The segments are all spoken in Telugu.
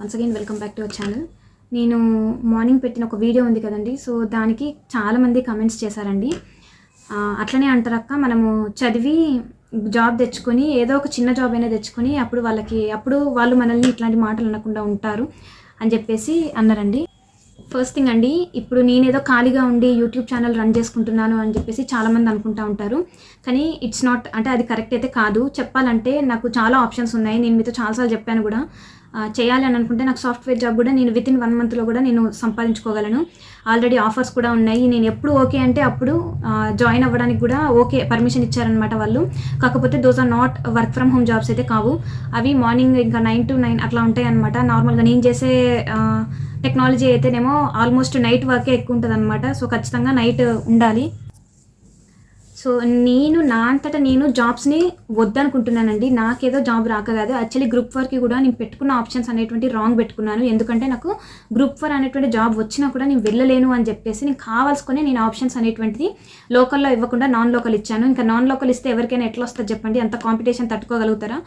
Once again welcome back to our channel నేను మార్నింగ్ పెట్టిన ఒక వీడియో ఉంది కదండి. సో దానికి చాలామంది కమెంట్స్ చేశారండి. అట్లనే అంటారక్క మనము చదివి జాబ్ తెచ్చుకొని ఏదో ఒక చిన్న జాబ్ అయినా తెచ్చుకొని అప్పుడు వాళ్ళకి అప్పుడు వాళ్ళు మనల్ని ఇట్లాంటి మాటలు అనకుండా ఉంటారు అని చెప్పేసి అన్నారండి. ఫస్ట్ థింగ్ అండి ఇప్పుడు నేనేదో ఖాళీగా ఉండి యూట్యూబ్ ఛానల్ రన్ చేసుకుంటున్నాను అని చెప్పేసి చాలామంది అనుకుంటా ఉంటారు. కానీ ఇట్స్ నాట్ అంటే అది కరెక్ట్ అయితే కాదు. చెప్పాలంటే నాకు చాలా ఆప్షన్స్ ఉన్నాయి. నేను మీతో చాలాసార్లు చెప్పాను కూడా. చేయాలని అనుకుంటే నాకు సాఫ్ట్వేర్ జాబ్ కూడా నేను విత్ ఇన్ వన్ మంత్లో కూడా నేను సంపాదించుకోగలను. ఆల్రెడీ ఆఫర్స్ కూడా ఉన్నాయి. నేను ఎప్పుడు ఓకే అంటే అప్పుడు జాయిన్ అవ్వడానికి కూడా ఓకే పర్మిషన్ ఇచ్చారనమాట వాళ్ళు. కాకపోతే those are not work from home jobs అయితే కావు. అవి మార్నింగ్ ఇంకా నైన్ టు నైన్ అట్లా ఉంటాయి అనమాట నార్మల్గా నేను చేసే టెక్నాలజీ అయితేనేమో ఆల్మోస్ట్ నైట్ వర్కే ఎక్కువ ఉంటుంది అనమాట సో ఖచ్చితంగా నైట్ ఉండాలి. సో నేను నా అంతటా నేను జాబ్స్ని వద్దనుకుంటున్నానండి. నాకేదో జాబ్ రాక కాదు యాక్చువల్లీ గ్రూప్ ఫోర్కి కూడా నేను పెట్టుకున్న ఆప్షన్స్ అనేటువంటి రాంగ్ పెట్టుకున్నాను. ఎందుకంటే నాకు గ్రూప్ ఫోర్ అనేటువంటి జాబ్ వచ్చినా కూడా నేను వెళ్ళలేను అని చెప్పేసి నేను కావాల్సుకొని నేను ఆప్షన్స్ అనేటువంటిది లోకల్లో ఇవ్వకుండా నాన్ లోకల్ ఇచ్చాను. ఇంకా నాన్ లోకల్ ఇస్తే ఎవరికైనా ఎట్లా వస్తుంది చెప్పండి? అంత కాంపిటీషన్ తట్టుకోగలుగుతారా?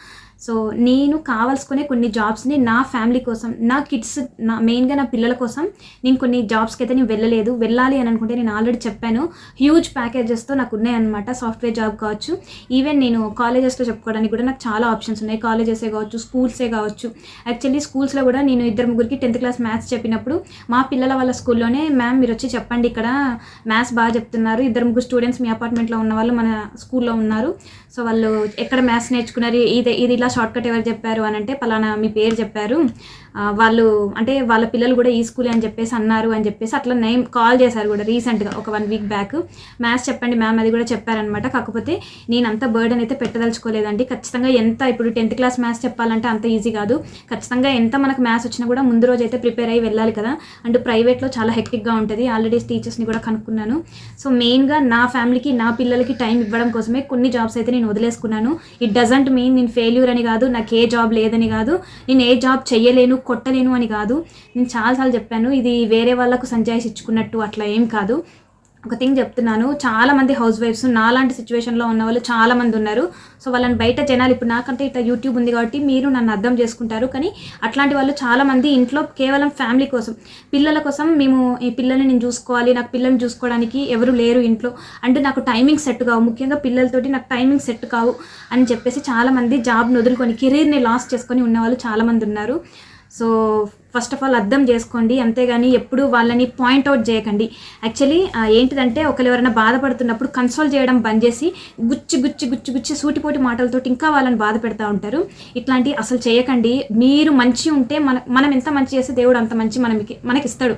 సో నేను కావాల్సుకునే కొన్ని జాబ్స్ని నా ఫ్యామిలీ కోసం నా కిడ్స్ నా మెయిన్గా నా పిల్లల కోసం నేను కొన్ని జాబ్స్కి అయితే నేను వెళ్ళలేదు. వెళ్ళాలి అని అనుకుంటే నేను ఆల్రెడీ చెప్పాను. హ్యూజ్ ప్యాకేజెస్తో నాకు ఉన్నాయన్నమాట సాఫ్ట్వేర్ జాబ్ కావచ్చు. ఈవెన్ నేను కాలేజెస్లో చెప్పుకోవడానికి కూడా నాకు చాలా ఆప్షన్స్ ఉన్నాయి. కాలేజెసే కావచ్చు స్కూల్సే కావచ్చు. యాక్చువల్లీ స్కూల్స్లో కూడా నేను ఇద్దరు ముగ్గురికి టెన్త్ క్లాస్ మ్యాథ్స్ చెప్పినప్పుడు మా పిల్లల వాళ్ళ స్కూల్లోనే మ్యామ్ మీరు వచ్చి చెప్పండి ఇక్కడ మ్యాథ్స్ బాగా చెప్తున్నారు. ఇద్దరు ముగ్గురు స్టూడెంట్స్ మీ అపార్ట్మెంట్లో ఉన్న వాళ్ళు మన స్కూల్లో ఉన్నారు. సో వాళ్ళు ఎక్కడ మ్యాథ్స్ నేర్చుకున్నారు? ఇది ఇది ఇలా షార్ట్ కట్ ఎవరు చెప్పారు? అని అంటే పలానా మీ పేరు చెప్పారు. వాళ్ళు అంటే వాళ్ళ పిల్లలు కూడా ఈ స్కూలే అని చెప్పేసి అన్నారు అని చెప్పేసి అట్లా నేమ్ కాల్ చేశారు కూడా రీసెంట్గా ఒక వన్ వీక్ బ్యాక్ మ్యాథ్స్ చెప్పండి మ్యామ్ అది కూడా చెప్పారనమాట కాకపోతే నేను అంత బర్డన్ అయితే పెట్టదలుచుకోలేదండి. ఖచ్చితంగా ఎంత ఇప్పుడు టెన్త్ క్లాస్ మ్యాథ్స్ చెప్పాలంటే అంత ఈజీ కాదు. ఖచ్చితంగా ఎంత మనకు మ్యాథ్స్ వచ్చినా కూడా ముందు రోజు అయితే ప్రిపేర్ అయ్యి వెళ్ళాలి కదా. అండ్ ప్రైవేట్లో చాలా హెక్టిక్గా ఉంటుంది. ఆల్రెడీ టీచర్స్ని కూడా కనుక్కున్నాను. సో మెయిన్గా నా ఫ్యామిలీకి నా పిల్లలకి టైం ఇవ్వడం కోసమే కొన్ని జాబ్స్ అయితే నేను వదిలేసుకున్నాను. ఇట్ డజంట్ మీన్ నేను ఫెయిల్యూర్ అని కాదు నాకు ఏ జాబ్ లేదని కాదు. నేను ఏ జాబ్ చేయలేను కొట్టలేను అని కాదు. నేను చాలాసార్లు చెప్పాను ఇది వేరే వాళ్ళకు సంజాయిస్ ఇచ్చుకున్నట్టు అట్లా ఏం కాదు. ఒక థింగ్ చెప్తున్నాను చాలా మంది హౌస్ వైఫ్స్ నాలాంటి సిచ్యువేషన్లో ఉన్న వాళ్ళు చాలామంది ఉన్నారు. సో వాళ్ళని బయట జనాలు ఇప్పుడు నాకంటే ఇట్లా యూట్యూబ్ ఉంది కాబట్టి మీరు నన్ను అర్థం చేసుకుంటారు. కానీ అట్లాంటి వాళ్ళు చాలామంది ఇంట్లో కేవలం ఫ్యామిలీ కోసం పిల్లల కోసం మేము ఈ పిల్లల్ని నేను చూసుకోవాలి నాకు పిల్లల్ని చూసుకోవడానికి ఎవరు లేరు ఇంట్లో. అంటే నాకు టైమింగ్ సెట్ కావు ముఖ్యంగా పిల్లలతోటి నాకు టైమింగ్ సెట్ కావు అని చెప్పేసి చాలామంది జాబ్ను జాబ్ని వదులుకొని కెరీర్ని లాస్ చేసుకొని ఉన్నవాళ్ళు చాలామంది ఉన్నారు. సో ఫస్ట్ ఆఫ్ ఆల్ అర్థం చేసుకోండి. అంతేగాని ఎప్పుడు వాళ్ళని పాయింట్అవుట్ చేయకండి. యాక్చువల్లీ ఏంటిదంటే ఒకరు ఎవరైనా బాధపడుతున్నప్పుడు కన్సోల్ చేయడం బంద్ చేసి గుచ్చి గుచ్చి గుచ్చి గుచ్చి సూటిపోటి మాటలతో ఇంకా వాళ్ళని బాధ పెడతా ఉంటారు. ఇట్లాంటి అసలు చేయకండి. మీరు మంచి ఉంటే మన మనం ఎంత మంచి చేస్తే దేవుడు అంత మంచి మనకి మనకి ఇస్తాడు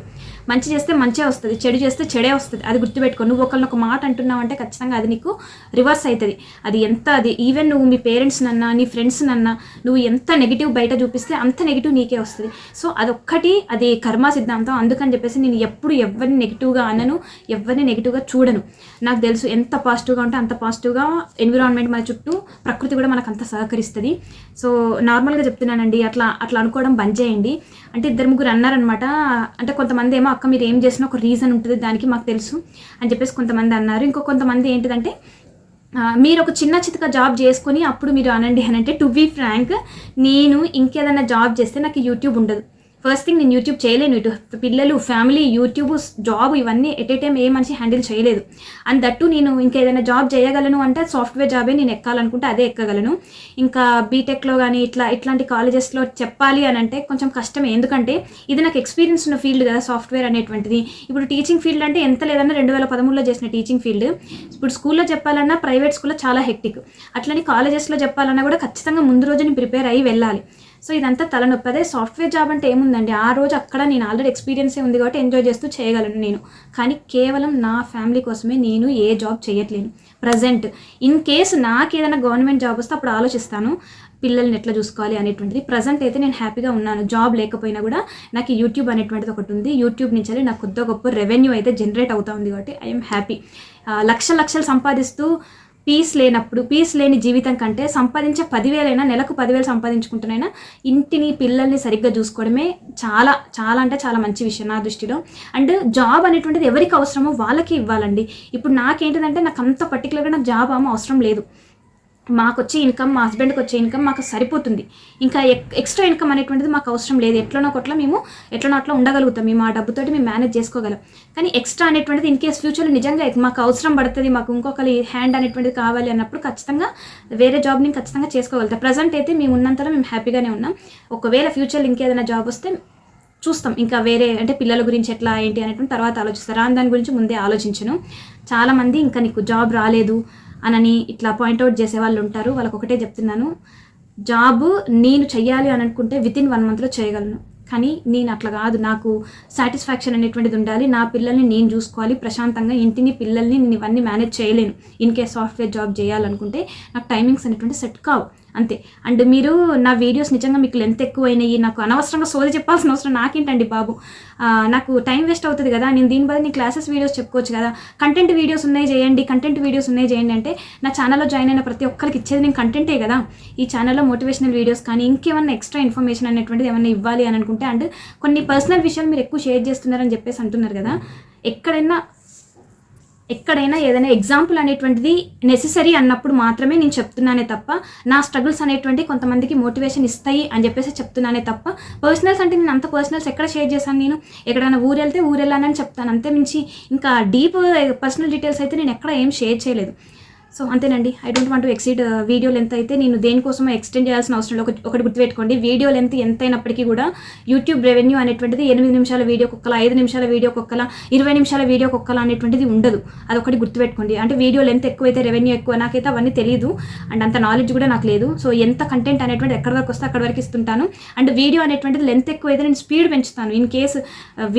మంచి చేస్తే మంచే వస్తుంది. చెడు చేస్తే చెడే వస్తుంది. అది గుర్తుపెట్టుకో. నువ్వు ఒకరిని ఒక మాట అంటున్నావు అంటే ఖచ్చితంగా అది నీకు రివర్స్ అవుతుంది అది ఎంత అది ఈవెన్ నువ్వు మీ పేరెంట్స్ నన్నా నీ ఫ్రెండ్స్ నన్నా నువ్వు ఎంత నెగిటివ్ బయట చూపిస్తే అంత నెగిటివ్ నీకే వస్తుంది. సో అదొక్కటి అది కర్మ సిద్ధాంతం. అందుకని చెప్పేసి నేను ఎప్పుడు ఎవరిని నెగిటివ్గా అనను ఎవరిని నెగిటివ్గా చూడను. నాకు తెలుసు ఎంత పాజిటివ్గా ఉంటే అంత పాజిటివ్గా ఎన్విరాన్మెంట్ మన చుట్టూ ప్రకృతి కూడా మనకు అంత సహకరిస్తుంది. సో నార్మల్గా చెప్తున్నానండి. అట్లా అట్లా అనుకోవడం బంద్ చేయండి. అంటే ఇద్దరు ముగ్గురు అన్నారనమాట అంటే కొంతమంది ఏమో అక్క మీరు ఏం చేసినా ఒక రీజన్ ఉంటుంది దానికి మాకు తెలుసు అని చెప్పేసి కొంతమంది అన్నారు. ఇంకో కొంతమంది ఏంటిదంటే మీరు ఒక చిన్న చితక జాబ్ చేసుకొని అప్పుడు మీరు అనండి అని అంటే టు బీ ఫ్రాంక్ నేను ఇంకేదైనా జాబ్ చేస్తే నాకు యూట్యూబ్ ఉండదు. ఫస్ట్ థింగ్ నేను యూట్యూబ్ చేయలేను. ఇటు పిల్లలు ఫ్యామిలీ యూట్యూబ్ జాబ్ ఇవన్నీ ఎట్ ఏ టైం ఏ మనిషి హ్యాండిల్ చేయలేదు. అండ్ దట్టు నేను ఇంకా ఏదైనా జాబ్ చేయగలను అంటే సాఫ్ట్వేర్ జాబే నేను ఎక్కాలనుకుంటే అదే ఎక్కగలను. ఇంకా బీటెక్లో కానీ ఇట్లా ఇట్లాంటి కాలేజెస్లో చెప్పాలి అని అంటే కొంచెం కష్టమే. ఎందుకంటే ఇది నాకు ఎక్స్పీరియన్స్ ఉన్న ఫీల్డ్ కదా సాఫ్ట్వేర్ అనేటువంటిది. ఇప్పుడు టీచింగ్ ఫీల్డ్ అంటే ఎంత లేదన్నా రెండు వేల పదమూడులో చేసిన టీచింగ్ ఫీల్డ్ ఇప్పుడు స్కూల్లో చెప్పాలన్నా ప్రైవేట్ స్కూల్లో చాలా హెక్టిక్ అట్లని కాలేజెస్లో చెప్పాలన్నా కూడా ఖచ్చితంగా ముందు రోజు నేను ప్రిపేర్ అయ్యి వెళ్ళాలి. సో ఇదంతా తలనొప్పి అదే సాఫ్ట్వేర్ జాబ్ అంటే ఏముందండి? ఆ రోజు అక్కడ నేను ఆల్రెడీ ఎక్స్పీరియన్సే ఉంది కాబట్టి ఎంజాయ్ చేస్తూ చేయగలను నేను. కానీ కేవలం నా ఫ్యామిలీ కోసమే నేను ఏ జాబ్ చేయట్లేను. ప్రజెంట్. ఇన్ కేసు నాకు ఏదైనా గవర్నమెంట్ జాబ్ వస్తే అప్పుడు ఆలోచిస్తాను పిల్లల్ని ఎట్లా చూసుకోవాలి అనేటువంటిది. ప్రజెంట్ అయితే నేను హ్యాపీగా ఉన్నాను. జాబ్ లేకపోయినా కూడా నాకు యూట్యూబ్ అనేటువంటిది ఒకటి ఉంది. యూట్యూబ్ నుంచి నాకు కొద్ది గొప్ప రెవెన్యూ అయితే జనరేట్ అవుతా ఉంది కాబట్టి ఐఎమ్ హ్యాపీ. లక్ష లక్షలు సంపాదిస్తూ పీస్ లేనప్పుడు పీస్ లేని జీవితం కంటే సంపాదించే పదివేలైనా నెలకు పదివేలు సంపాదించుకుంటున్నైనా ఇంటిని పిల్లల్ని సరిగ్గా చూసుకోవడమే చాలా చాలా అంటే చాలా మంచి విషయం నా దృష్టిలో. అండ్ జాబ్ అనేటువంటిది ఎవరికి అవసరమో వాళ్ళకి ఇవ్వాలండి. ఇప్పుడు నాకేంటిదంటే నాకు అంత పర్టికులర్గా నాకు జాబ్ ఏమో అవసరం లేదు. మాకు వచ్చే ఇన్కమ్ మా హస్బెండ్కి వచ్చే ఇన్కమ్ మాకు సరిపోతుంది. ఇంకా ఎక్- ఎక్స్ట్రా ఇన్కమ్ అనేటువంటిది మాకు అవసరం లేదు. ఎట్లనో ఒకట్లా మేము ఎట్లనో అట్లా ఉండగలుగుతాం. మేము ఆ డబ్బుతోటి మేము మేనేజ్ చేసుకోగలం. కానీ ఎక్స్ట్రా అనేటువంటిది ఇన్ కేస్ ఫ్యూచర్లో నిజంగా మాకు అవసరం పడుతుంది మాకు ఇంకొకరి హ్యాండ్ అనేటువంటిది కావాలి అన్నప్పుడు ఖచ్చితంగా వేరే జాబ్ని ఖచ్చితంగా చేసుకోగలుగుతాం. ప్రజెంట్ అయితే మేము ఉన్నంతలో మేము హ్యాపీగానే ఉన్నాం. ఒకవేళ ఫ్యూచర్లో ఇంకేదైనా జాబ్ వస్తే చూస్తాం. ఇంకా వేరే అంటే పిల్లల గురించి ఎట్లా ఏంటి అనేటువంటి తర్వాత ఆలోచిస్తారు రాని దాని గురించి ముందే ఆలోచించను. చాలామంది ఇంకా నీకు జాబ్ రాలేదు. అనని ఇట్లా పాయింట్అవుట్ చేసే వాళ్ళు ఉంటారు. వాళ్ళకి ఒకటే చెప్తున్నాను. జాబ్ నేను చెయ్యాలి అని అనుకుంటే విత్ ఇన్ వన్ మంత్లో చేయగలను. కానీ నేను అట్లా కాదు. నాకు సాటిస్ఫాక్షన్ అనేటువంటిది ఉండాలి. నా పిల్లల్ని నేను చూసుకోవాలి. ప్రశాంతంగా ఇంటిని పిల్లల్ని నేను ఇవన్నీ మేనేజ్ చేయలేను. ఇన్ కేస్ సాఫ్ట్వేర్ జాబ్ చేయాలనుకుంటే నాకు టైమింగ్స్ అనేటువంటి సెట్ కావు. అంతే. అండ్ మీరు నా వీడియోస్ నిజంగా మీకు లెంత్ ఎక్కువైనాయి నాకు అనవసరంగా సోది చెప్పాల్సిన అవసరం నాకేంటండి బాబు? నాకు టైం వేస్ట్ అవుతుంది కదా నేను దీని బదులు నీ క్లాసెస్ వీడియోస్ చెప్పుకోవచ్చు కదా. కంటెంట్ వీడియోస్ ఉన్నాయి చేయండి కంటెంట్ వీడియోస్ ఉన్నాయి చేయండి అంటే నా ఛానల్లో జాయిన్ అయిన ప్రతి ఒక్కరికి ఇచ్చేది నేను కంటెంటే కదా. ఈ ఛానల్లో మోటివేషనల్ వీడియోస్ కానీ ఇంకేమన్నా ఎక్స్ట్రా ఇన్ఫర్మేషన్ అనేటువంటిది ఏమన్నా ఇవ్వాలి అని అనుకుంటే అండ్ కొన్ని పర్సనల్ విషయాలు మీరు ఎక్కువ షేర్ చేస్తున్నారని చెప్పేసి అంటున్నారు కదా. ఎక్కడైనా ఎక్కడైనా ఏదైనా ఎగ్జాంపుల్ అనేటువంటిది నెససరీ అన్నప్పుడు మాత్రమే నేను చెప్తున్నానే తప్ప నా స్ట్రగుల్స్ అనేటువంటి కొంతమందికి మోటివేషన్ ఇస్తాయి అని చెప్పేసి చెప్తున్నానే తప్ప పర్సనల్స్ అంటే నేను అంత పర్సనల్స్ ఎక్కడ షేర్ చేశాను నేను? ఎక్కడైనా ఊరు వెళ్తే ఊరు వెళ్ళానని చెప్తాను. అంతే మించి ఇంకా డీప్ పర్సనల్ డీటెయిల్స్ అయితే నేను ఎక్కడ ఏం షేర్ చేయలేదు. సో అంతేనండి. I don't want exceed video length అయితే నేను దేనికోసం ఎక్స్టెండ్ చేయాల్సిన అవసరం లేదు. ఒకటి గుర్తుపెట్టుకోండి. వీడియో లెంత్ ఎంత అయినప్పటికీ కూడా యూట్యూబ్ రెవెన్యూ అనేటువంటిది ఎనిమిది నిమిషాల వీడియో కుక్కల ఐదు నిమిషాల వీడియో కుక్కల ఇరవై నిమిషాల వీడియో కుక్కల అనేటువంటిది ఉండదు. అదొకటి గుర్తుపెట్టుకోండి. అంటే వీడియో లెంత్ ఎక్కువైతే రెవెన్యూ ఎక్కువ నాకైతే అవన్నీ తెలియదు అండ్ అంత నాలెడ్జ్ కూడా నాకు లేదు. సో ఎంత కంటెంట్ అనేటువంటి ఎక్కడి వరకు వస్తే అక్కడ వరకు ఇస్తుంటాను. అండ్ వీడియో అనేటువంటిది లెంత్ ఎక్కువ అయితే నేను స్పీడ్ పెంచుతాను. ఇన్ కేస్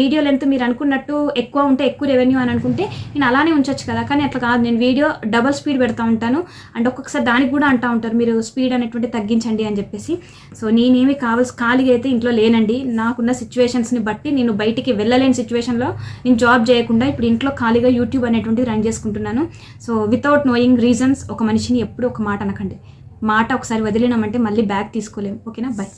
వీడియో లెంత్ మీరు అనుకున్నట్టు ఎక్కువ ఉంటే ఎక్కువ రెవెన్యూ అని అనుకుంటే నేను అలానే ఉంచొచ్చు కదా. కానీ అట్లా కాదు. నేను వీడియో డబల్ స్పీడ్ పెడతా ఉంటాను. అండ్ ఒక్కొక్కసారి దానికి కూడా అంటా ఉంటారు మీరు స్పీడ్ అనేటువంటి తగ్గించండి అని చెప్పేసి. సో నేనేమి కావాల్సి ఖాళీగా అయితే ఇంట్లో లేనండి. నాకున్న సిచ్యువేషన్స్ని బట్టి నేను బయటికి వెళ్ళలేని సిచ్యువేషన్లో నేను జాబ్ చేయకుండా ఇప్పుడు ఇంట్లో ఖాళీగా యూట్యూబ్ అనేటువంటిది రన్ చేసుకుంటున్నాను. సో వితౌట్ నోయింగ్ రీజన్స్ ఒక మనిషిని ఎప్పుడు ఒక మాట అనకండి. మాట ఒకసారి వదిలినామంటే మళ్ళీ బ్యాక్ తీసుకోలేము ఓకేనా? బై.